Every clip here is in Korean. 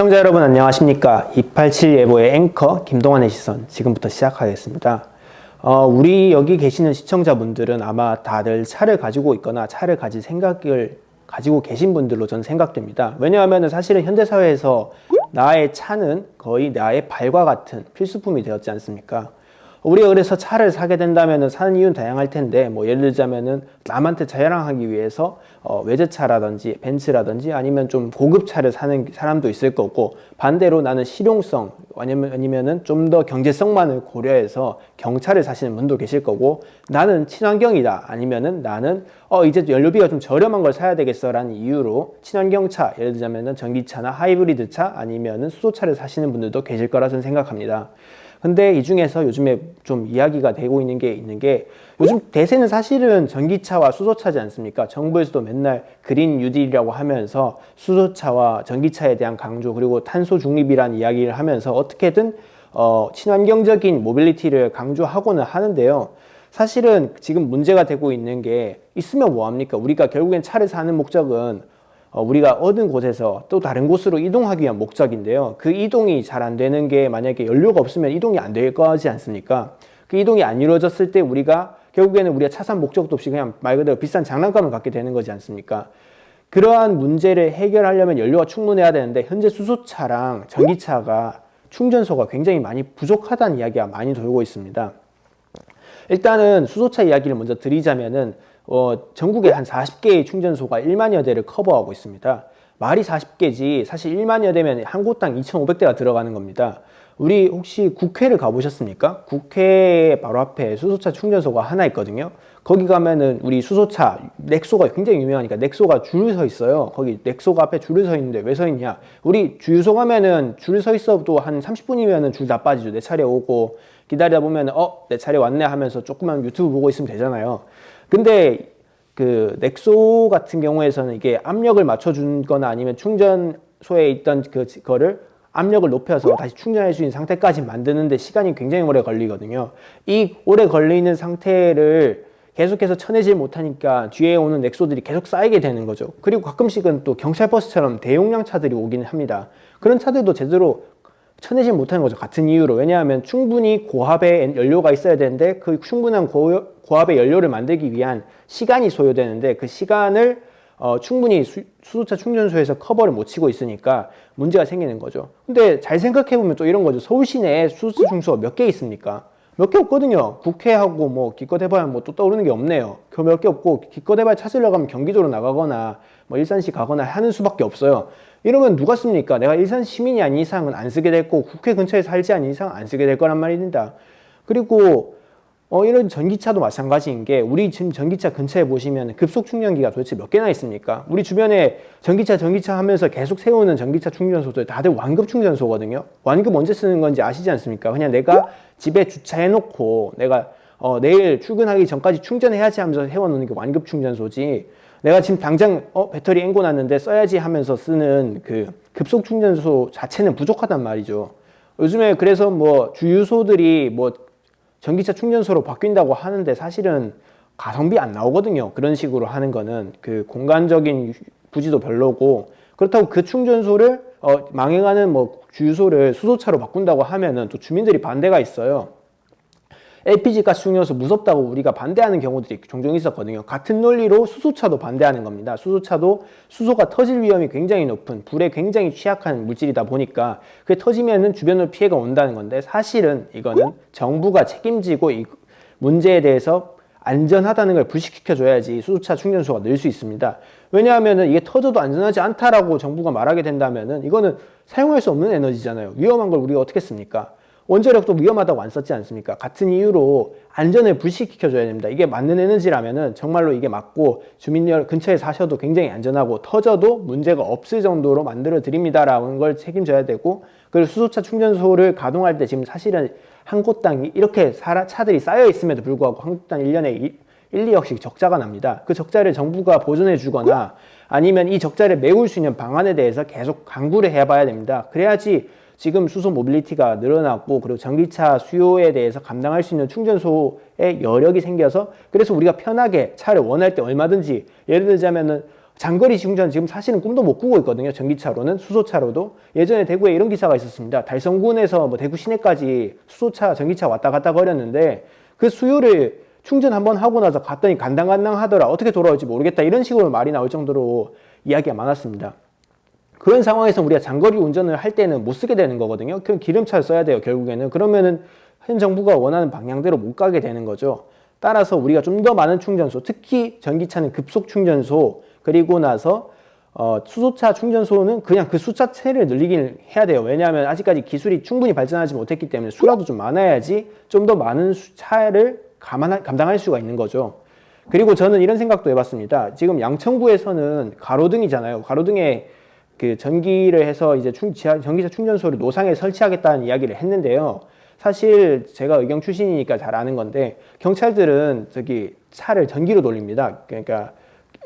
시청자 여러분 안녕하십니까? 287 예보의 앵커 김동환의 시선 지금부터 시작하겠습니다. 어, 우리 여기 계시는 시청자분들은 아마 다들 차를 가지고 있거나 차를 가질 생각을 가지고 계신 분들로 저는 생각됩니다. 왜냐하면 사실은 현대사회에서 나의 차는 거의 나의 발과 같은 필수품이 되었지 않습니까 우리가 그래서 차를 사게 된다면 사는 이유는 다양할 텐데 뭐 예를 들자면은 남한테 자랑하기 위해서 어, 외제차라든지 벤츠라든지 아니면 좀 고급 차를 사는 사람도 있을 거고 반대로 나는 실용성 아니면 아니면은 좀 더 경제성만을 고려해서 경차를 사시는 분도 계실 거고 나는 친환경이다 아니면은 나는 어 이제 연료비가 좀 저렴한 걸 사야 되겠어라는 이유로 친환경차 예를 들자면은 전기차나 하이브리드 차 아니면은 수소차를 사시는 분들도 계실 거라 저는 생각합니다. 근데 이 중에서 요즘에 좀 이야기가 되고 있는 게 있는 게 요즘 대세는 사실은 전기차와 수소차지 않습니까? 정부에서도 맨날 그린 뉴딜이라고 하면서 수소차와 전기차에 대한 강조 그리고 탄소 중립이라는 이야기를 하면서 어떻게든 어, 친환경적인 모빌리티를 강조하고는 하는데요. 사실은 지금 문제가 되고 있는 게 있으면 뭐합니까? 우리가 결국엔 차를 사는 목적은 어, 우리가 얻은 곳에서 또 다른 곳으로 이동하기 위한 목적인데요. 그 이동이 잘 안 되는 게 만약에 연료가 없으면 이동이 안 될 거지 않습니까? 그 이동이 안 이루어졌을 때 우리가 결국에는 우리가 차산 목적도 없이 그냥 말 그대로 비싼 장난감을 갖게 되는 거지 않습니까? 그러한 문제를 해결하려면 연료가 충분해야 되는데 현재 수소차랑 전기차가 충전소가 굉장히 많이 부족하다는 이야기가 많이 돌고 있습니다. 일단은 수소차 이야기를 먼저 드리자면은 어, 전국에 한 40개의 충전소가 1만여 대를 커버하고 있습니다. 말이 40개지 사실 1만여 대면 한 곳당 2,500대가 들어가는 겁니다. 우리 혹시 국회를 가보셨습니까? 국회 바로 앞에 수소차 충전소가 하나 있거든요. 거기 가면은 우리 수소차 넥소가 굉장히 유명하니까 넥소가 줄을 서 있어요. 거기 넥소가 앞에 줄을 서 있는데 왜 서 있냐? 우리 주유소 가면은 줄 서 있어도 한 30분이면은 줄 다 빠지죠. 내 차례 오고 기다리다 보면 어 내 차례 왔네 하면서 조금만 유튜브 보고 있으면 되잖아요. 근데 그 넥소 같은 경우에서는 이게 압력을 맞춰준 거나 아니면 충전소에 있던 그 거를 압력을 높여서 다시 충전할 수 있는 상태까지 만드는데 시간이 굉장히 오래 걸리거든요. 이 오래 걸리는 상태를 계속해서 쳐내질 못하니까 뒤에 오는 넥소들이 계속 쌓이게 되는 거죠. 그리고 가끔씩은 또 경찰 버스처럼 대용량 차들이 오기는 합니다. 그런 차들도 제대로 쳐내지 못하는 거죠. 같은 이유로. 왜냐하면 충분히 고압의 연료가 있어야 되는데 그 충분한 고, 고압의 연료를 만들기 위한 시간이 소요되는데 그 시간을 어, 충분히 수, 수소차 충전소에서 커버를 못 치고 있으니까 문제가 생기는 거죠. 근데 잘 생각해 보면 또 이런 거죠. 서울 시내에 수소차 충전소가 몇 개 있습니까? 몇 개 없거든요. 국회하고 뭐 기껏 해봐야 뭐 또 떠오르는 게 없네요. 그 몇 개 없고 기껏 해봐야 찾으려고 하면 경기도로 나가거나 뭐 일산시 가거나 하는 수밖에 없어요. 이러면 누가 씁니까? 내가 일산 시민이 아닌 이상은 안 쓰게 됐고 국회 근처에 살지 않은 이상 안 쓰게 될 거란 말입니다. 그리고 어, 이런 전기차도 마찬가지인 게 우리 지금 전기차 근처에 보시면 급속 충전기가 도대체 몇 개나 있습니까? 우리 주변에 전기차 전기차 하면서 계속 세우는 전기차 충전소들 다들 완급 충전소거든요. 완급 언제 쓰는 건지 아시지 않습니까? 그냥 내가 집에 주차해 놓고 내가 어, 내일 출근하기 전까지 충전해야지 하면서 해워놓는 게 완급 충전소지. 내가 지금 당장 어, 배터리 앵고 났는데 써야지 하면서 쓰는 그 급속 충전소 자체는 부족하단 말이죠. 요즘에 그래서 뭐 주유소들이 뭐 전기차 충전소로 바뀐다고 하는데 사실은 가성비 안 나오거든요. 그런 식으로 하는 거는 그 공간적인 부지도 별로고 그렇다고 그 충전소를 어, 망해가는 뭐 주유소를 수소차로 바꾼다고 하면은 또 주민들이 반대가 있어요. LPG 가스 충전소 무섭다고 우리가 반대하는 경우들이 종종 있었거든요. 같은 논리로 수소차도 반대하는 겁니다. 수소차도 수소가 터질 위험이 굉장히 높은 불에 굉장히 취약한 물질이다 보니까 그게 터지면은 주변으로 피해가 온다는 건데 사실은 이거는 정부가 책임지고 이 문제에 대해서 안전하다는 걸 불식시켜 줘야지 수소차 충전소가 늘 수 있습니다. 왜냐하면은 이게 터져도 안전하지 않다라고 정부가 말하게 된다면은 이거는 사용할 수 없는 에너지잖아요. 위험한 걸 우리가 어떻게 씁니까? 원자력도 위험하다고 안 썼지 않습니까? 같은 이유로 안전을 불식시켜줘야 됩니다. 이게 맞는 에너지라면은 정말로 이게 맞고 주민 여 근처에 사셔도 굉장히 안전하고 터져도 문제가 없을 정도로 만들어 드립니다라는 걸 책임져야 되고 그리고 수소차 충전소를 가동할 때 지금 사실은 한 곳당 이렇게 차들이 쌓여 있음에도 불구하고 한 곳당 1년에 1, 2억씩 적자가 납니다. 그 적자를 정부가 보존해 주거나 아니면 이 적자를 메울 수 있는 방안에 대해서 계속 강구를 해봐야 됩니다. 그래야지 지금 수소 모빌리티가 늘어났고 그리고 전기차 수요에 대해서 감당할 수 있는 충전소의 여력이 생겨서 그래서 우리가 편하게 차를 원할 때 얼마든지 예를 들자면은 장거리 충전 지금 사실은 꿈도 못 꾸고 있거든요. 전기차로는 수소차로도 예전에 대구에 이런 기사가 있었습니다. 달성군에서 뭐 대구 시내까지 수소차 전기차 왔다 갔다 거렸는데 그 수요를 충전 한번 하고 나서 갔더니 간당간당 하더라. 어떻게 돌아올지 모르겠다. 이런 식으로 말이 나올 정도로 이야기가 많았습니다. 그런 상황에서 우리가 장거리 운전을 할 때는 못 쓰게 되는 거거든요. 그럼 기름차를 써야 돼요, 결국에는. 그러면은 현 정부가 원하는 방향대로 못 가게 되는 거죠. 따라서 우리가 좀 더 많은 충전소, 특히 전기차는 급속 충전소, 그리고 나서 어, 수소차 충전소는 그냥 그 숫자체를 늘리긴 해야 돼요. 왜냐하면 아직까지 기술이 충분히 발전하지 못했기 때문에 수라도 좀 많아야지 좀 더 많은 수- 차를 감안, 감당할 수가 있는 거죠. 그리고 저는 이런 생각도 해봤습니다. 지금 양천구에서는 가로등이잖아요. 가로등에 그 전기를 해서 이제 충, 전기차 충전소를 노상에 설치하겠다는 이야기를 했는데요. 사실 제가 의경 출신이니까 잘 아는 건데 경찰들은 저기 차를 전기로 돌립니다. 그러니까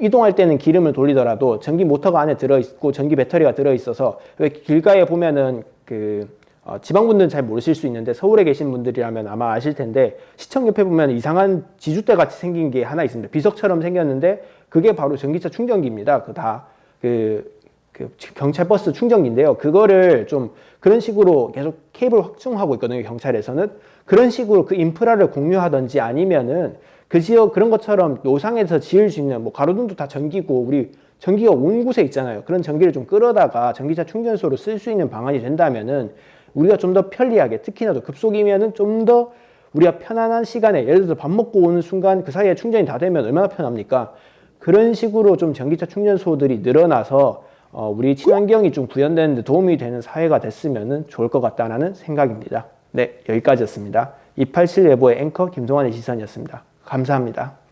이동할 때는 기름을 돌리더라도 전기 모터가 안에 들어 있고 전기 배터리가 들어 있어서 왜 길가에 보면은 그 어, 지방분들은 잘 모르실 수 있는데 서울에 계신 분들이라면 아마 아실 텐데 시청 옆에 보면 이상한 지주대 같이 생긴 게 하나 있습니다. 비석처럼 생겼는데 그게 바로 전기차 충전기입니다. 그 다 그 그 경찰 버스 충전기인데요. 그거를 좀 그런 식으로 계속 케이블 확충하고 있거든요. 경찰에서는 그런 식으로 그 인프라를 공유하든지 아니면은 그 지역 그런 것처럼 노상에서 지을 수 있는 뭐 가로등도 다 전기고 우리 전기가 온 곳에 있잖아요. 그런 전기를 좀 끌어다가 전기차 충전소로 쓸 수 있는 방안이 된다면은 우리가 좀 더 편리하게 특히나 더 급속이면은 좀 더 우리가 편안한 시간에 예를 들어서 밥 먹고 오는 순간 그 사이에 충전이 다 되면 얼마나 편합니까? 그런 식으로 좀 전기차 충전소들이 늘어나서 어, 우리 친환경이 좀 구현되는 데 도움이 되는 사회가 됐으면 좋을 것 같다는 생각입니다. 네, 여기까지였습니다. 287 예보의 앵커 김동환의 시선이었습니다. 감사합니다.